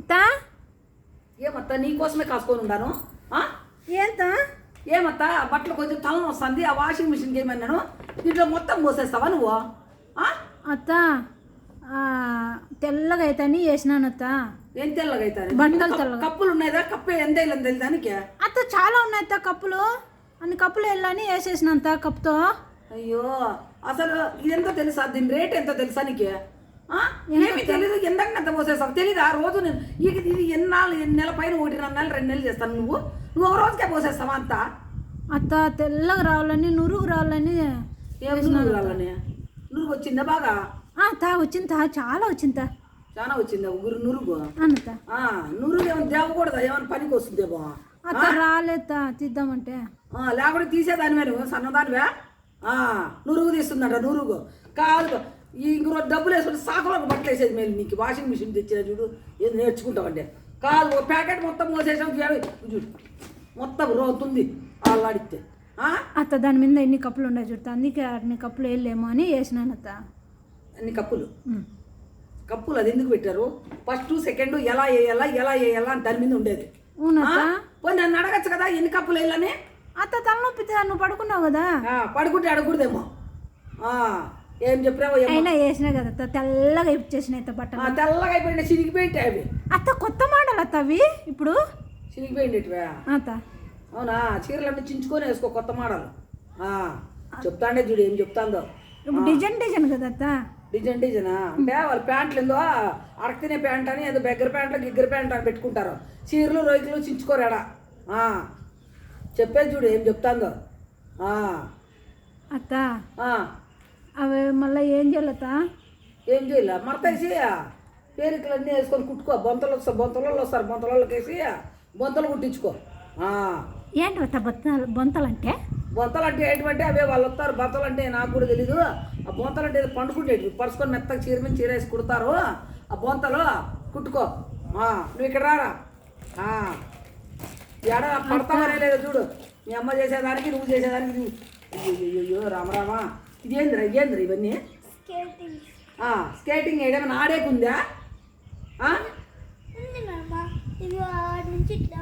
తా? ఏమత్తా? నీకోసమే కాసుకొని ఉన్నాను. ఆ? ఏంతా? ఏమత్తా? బట్టలు కొంచెం తలం వస్తుంది. ఆ వాషింగ్ మిషన్కి ఏమన్నాను? దీంట్లో మొత్తం పోసేస్తావా నువ్వు? అత్త తెల్లగా అయితేని వేసినాను అత్త ఏం తెల్లగా అవుతాను బండలు తెల్లగా. కప్పులు ఉన్నాయిదా కప్పు ఎంత వెళ్ళని తెలియదు దానికి అత్త చాలా ఉన్నాయి అత్త కప్పులు. అన్ని కప్పులు వెళ్ళని వేసేసినంత కప్పుతో. అయ్యో అసలు ఇదెంతో తెలుసా? దీని రేట్ ఎంతో తెలుసా నీకు? ఏమీ తెలీదు. ఎంతకంటే అంత పోసేస్తావు తెలీదా? రోజు నేను ఇక ఇది ఎన్నాళ్ళు ఎన్ని నెలల పైన ఒకటి రెండు నెలలు రెండు నెలలు చేస్తాను నువ్వు. నువ్వు ఒక రోజుకే పోసేస్తావా అంతా? అత్త తెల్లగా రావాలని నురుగు రావాలని ఏం నువ్వు రాలని నువ్వు వచ్చిందా బాగా? ఆ, తా వచ్చిందా చాలా వచ్చిందా చాలా వచ్చిందా? ఊరు నురుగు? అన్నత ఆ, నురుగు ఏమైనా తేవకూడదా? ఏమైనా పనికి వస్తుందేమో అత్త రాలేదా తీద్దామంటే. ఆ, లేకపోతే తీసేదానివే నువ్వు సన్నదానివే? ఆ, నురుగు తీస్తుందంట నురుగు. కాదు ఈ ఇంకో డబ్బులు వేసుకుని సాకులకు బట్టలు వేసేది మేలు నీకు. వాషింగ్ మిషన్ తెచ్చిన చూడు ఏది నేర్చుకుంటావంటే. కాదు ఓ ప్యాకెట్ మొత్తం మోసేసాం చూడు చూడు. మొత్తం రోతుంది అల్లాడితే ఆ? అత్త దాని మీద ఎన్ని కప్పులు ఉన్నాయి చూడతా అందుకే అన్ని కప్పులు వేయలేమో అని వేసినాను అత్త. అన్ని కప్పులు. కప్పులు అది ఎందుకు పెట్టారు? ఫస్ట్ సెకండ్ ఎలా వేయాలా ఎలా వేయాలా అని దాని మీద ఉండేది. పోయి నన్ను అడగచ్చు కదా ఎన్ని కప్పులు వేయాలని? అత్త తలనొప్పి తా- నువ్వు పడుకున్నావు కదా. పడుకుంటే అడగకూడదేమో. ఏం చెప్పినావో అయినా వేసినా కదా అత్త తెల్లగా ఇచ్చేసిన అత్త బట్టలు. తెల్లగా అయిపోయింది చిరిగిపోయింటే అవి. అత్త కొత్త మోడల్ అత్త అవి ఇప్పుడు? చిరిగిపోయిండేటివే అత్త. అవునా? చీరలన్నీ చించుకొని వేసుకో కొత్త మోడల్. చెప్తాండే చూడు ఏం చెప్తాందో. డిజైన్ డిజైన్ కదా అత్త? డిజైన్ డిజైనా? అంటే వాళ్ళ ప్యాంట్లు ఏందో అడకతినే ప్యాంట్ అని ఏదో బెగ్గర ప్యాంట్లు గిగ్గర ప్యాంట్ అని పెట్టుకుంటారు. చీరలు రొయ్యలు చించుకోరు ఎడ ఆ, చెప్పేది చూడు ఏం చెప్తాందో. అత్త. అవి మళ్ళీ ఏం చేయాలత్త ఏం చేయాల? మడతేసి పేరికలన్నీ వేసుకొని కుట్టుకో. బొంతలు వస్తారు బొంతలలో వస్తారు. బొంతలలోకి వేసి బొంతలు కుట్టించుకో. ఏంటి బొత్తలు బొంతలు అంటే బొంతలు అంటే ఏంటంటే అవే వాళ్ళు వస్తారు. బొంతలు అంటే నాకు కూడా తెలీదు. ఆ బొంతలు అంటే ఏదో పండుకుంటేవి పరుచుకొని మెత్తగా చీర మీద చీర వేసి కుడతారు. ఆ బొంతలు కుట్టుకో. నువ్వు ఇక్కడ రారా? ఎడ పడతామనే లేదు చూడు. మీ అమ్మ చేసేదానికి నువ్వు చేసేదానికి అయ్యో రామరామా. ఇదేంద్రా ఇదేంద్రా ఇవన్నీ? ఆ, స్కేటింగ్ వేయడం ఆడేకుందా?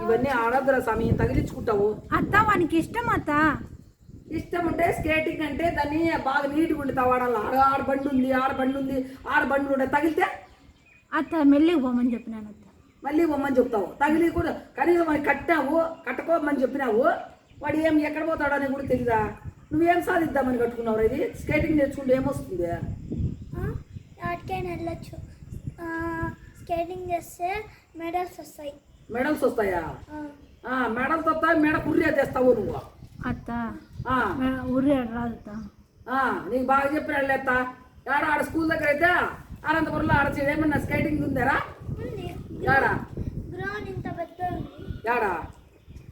ఇవన్నీ ఆడద్దురా స్వామి తగిలించుకుంటావు? అత్త వానికి ఇష్టం అత్త. ఇష్టం ఉంటే స్కేటింగ్ అంటే దాన్ని బాగా నీట్గా ఉండి తవాడాలి ఆడ ఆడ బండి ఉంది ఆడ బండి ఉంది ఆడ బండ్లు ఉండే. తగిలితే? అత్త మెల్లికి పోమని చెప్పినాను అత్త. మళ్ళీ పొమ్మని చెప్తావు. తగిలి కూడా కనీసం కట్టావు కట్టుకోమని చెప్పినావు వాడు ఏం ఎక్కడ పోతాడని కూడా తెలీదా? నువ్వేం సాధిద్దామని కట్టుకున్నావు ఇది? స్కేటింగ్ నేర్చుకుంటే ఏమొస్తుంది? ఆడికైనా వెళ్ళచ్చు స్కేటింగ్ చేస్తే మెడల్స్ వస్తాయి. మెడల్స్ వస్తాయా? ఆ, ఆ, మెడల్స్ వస్తాయి మెడ కుర్రియా చేస్తావు నువ్వు? అత్త. రాదు అత్త. నీకు బాగా చెప్పిన లేత ఆడ ఆడ స్కూల్ దగ్గర అయితే అనంతపురంలో ఆడ ఏమన్నా స్కేటింగ్ ఉందారా? ఉంది. యాడా? గ్రౌండ్ ఇంత పెద్ద యాడా?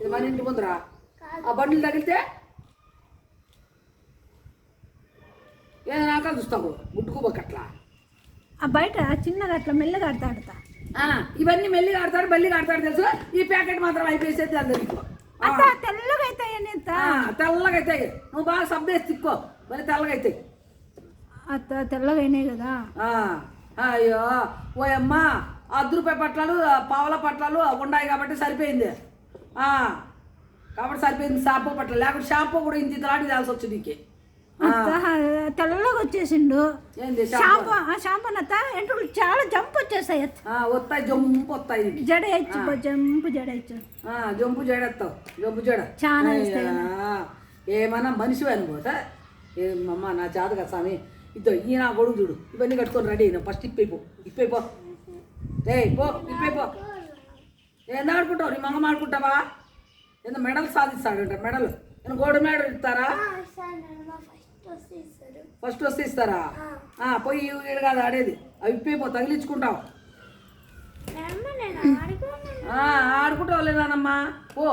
ఇది మన ఇంటి ముందరా? ఆ బండ్లు తగిలితే? ఏదైనా ఆకలి చూస్తావు గుట్టుకోబోకట్లా ఆ బయట చిన్నగా అట్లా మెల్లగా ఆడతా ఆడతా. ఆ, ఇవన్నీ మెల్లిగా ఆడతాడు మెల్లిగా ఆడతాడు తెలుసు. ఈ ప్యాకెట్ మాత్రం అయిపోయేసేది అందరికి అత్త తెల్లగా అవుతాయని అత్త. తెల్లగా అవుతాయి నువ్వు బాగా సబ్బేసి తిక్కో మరి తెల్లగా అవుతాయి అత్త తెల్లగా అయినాయి కదా. అయ్యో. ఓ అమ్మ అర్ధ రూపాయి పట్లాలు పావల పట్లాలు ఉన్నాయి కాబట్టి సరిపోయింది. కాబట్టి సరిపోయింది. షాంపూ పట్ల. లేకపోతే షాంపూ కూడా ఇంత ఇతలాంటి తేల్సి వచ్చింది నీకు. తెల్లగా వచ్చేసిండు. ఏంది షాంపూ? ఆ షాంపూ అత్త ఎంట్రులు చాలా జంప్ వచ్చేస్తాయి అత్త. ఆ, వస్తాయి జంపు వస్తాయి. జడ వేయచ్చు జంపు జడ వేయచ్చు. ఆ, జంపు జడేస్తావు జంపు జడ. చాలా ఏమన్నా మనిషి అనుకోట ఏమమ్మా నా చేత కదా స్వామి. ఇద్దో ఈయన గొడుగు చూడు. ఇవన్నీ కట్టుకొని రెడీ అయినా. ఫస్ట్ ఇప్పైపో ఇప్పైపో ఏ పో. ఇప్పైపో ఏందా ఆడుకుంటావు? నీ మంగం ఆడుకుంటావా? ఏందో మెడల్ సాధిస్తాడంట మెడల్. నేను గోల్డ్ మెడల్ ఇస్తారా ఫస్ట్ వస్తే ఇస్తారు? పోయి ఈడు కాదు ఆడేది. అవి ఇప్పైపో తగిలించుకుంటావు ఆడుకుంటావు లేదానమ్మా పో.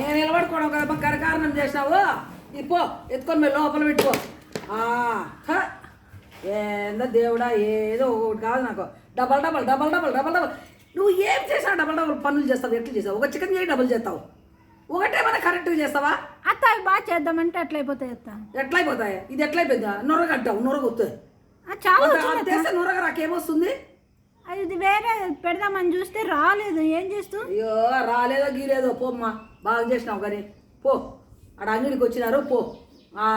నేను నిలబడుకోవడం కదా గరకారణం చేసినావు? ఇది పో ఎత్తుకొని మీరు లోపల పెట్టుకో. ఏందో దేవుడా ఏదో ఒకటి కాదు నాకు. Double double double double double double. నువ్వు ఏం చేసావు డబల్ డబల్ పనులు చేస్తావు ఎట్లా చేసావు ఒక చికెన్ చేయి డబుల్ చేస్తావు. ఒకటే మన కరెక్ట్గా చేస్తావా? అత్త అవి బాగా చేద్దామంటే అట్లా అయిపోతాయి అత్త? ఎట్లయిపోతాయి? ఇది ఎట్లయిపోయిందా? నొరగంటావు నొరగొత్తుంది ఆ, చాలా అంత- వచ్చింది అంత వేస్తే నూరగా నాకేమొస్తుంది అది ఇది వేరే పెడదామని చూస్తే రాలేదు. ఏం చేస్తూ? అయ్యో రాలేదో గీలేదో పోమ్మా. బాగా చేసినావు కానీ. పో. ఆడ అంగడికి వచ్చినారు పో. ఆ,